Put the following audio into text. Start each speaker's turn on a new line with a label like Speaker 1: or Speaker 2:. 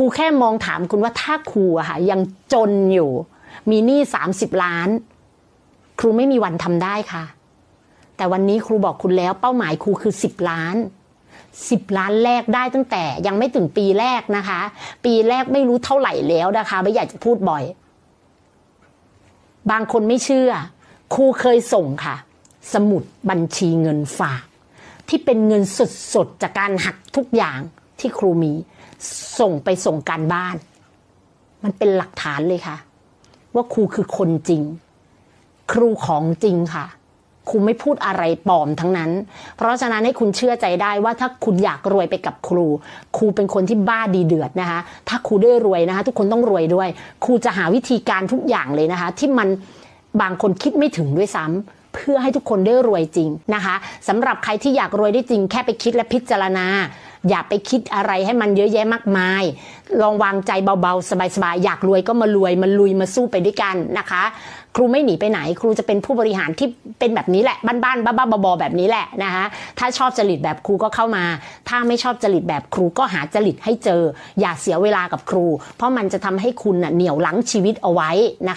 Speaker 1: ครูแค่มองถามคุณว่าถ้าครูอะค่ะยังจนอยู่ มีหนี้30ล้าน ครูไม่มีวันทำได้ค่ะ แต่วันนี้ครูบอกคุณแล้วเป้าหมายครูคือ10ล้าน10ล้านแรกได้ตั้งแต่ยังไม่ถึงปีแรกนะคะ ปีแรกไม่รู้เท่าไหร่แล้วนะคะ ไม่อยากจะพูดบ่อย บางคนไม่เชื่อ ครูเคยส่งค่ะ สมุดบัญชีเงินฝาก ที่เป็นเงินสดๆจากการหักทุกอย่าง ที่ครูมี ส่งไปส่งการบ้าน มันเป็นหลักฐานเลยค่ะ ว่าครูคือคนจริง ครูของจริงค่ะ ครูไม่พูดอะไรปลอมทั้งนั้น เพราะฉะนั้นให้คุณเชื่อใจได้ว่าถ้าคุณอยากรวยไปกับครู ครูเป็นคนที่บ้าดีเดือดนะคะ ถ้าครูได้รวยนะคะ ทุกคนต้องรวยด้วย ครูจะหาวิธีการทุกอย่างเลยนะคะ ที่มันบางคนคิดไม่ถึงด้วยซ้ำเพื่อให้ทุกคนได้รวยจริงนะคะสำหรับใครที่อยากรวยได้จริงแค่ไปคิดและพิจารณา อย่าไปคิดอะไรให้มันเยอะแยะมากมาย ลองวางใจเบาๆ สบายๆ อยากรวยก็มารวยมาลุยมาสู้ไปด้วยกันนะคะ ครูไม่หนีไปไหน ครูจะเป็นผู้บริหารที่เป็นแบบนี้แหละ บ้านๆ บ้าๆ บอๆ แบบนี้แหละนะคะถ้าชอบจริตแบบครูก็เข้ามา ถ้าไม่ชอบจริตแบบครูก็หาจริตให้เจอ อย่าเสียเวลากับครู เพราะมันจะทำให้คุณน่ะเหนี่ยวหลังชีวิตเอาไว้นะคะ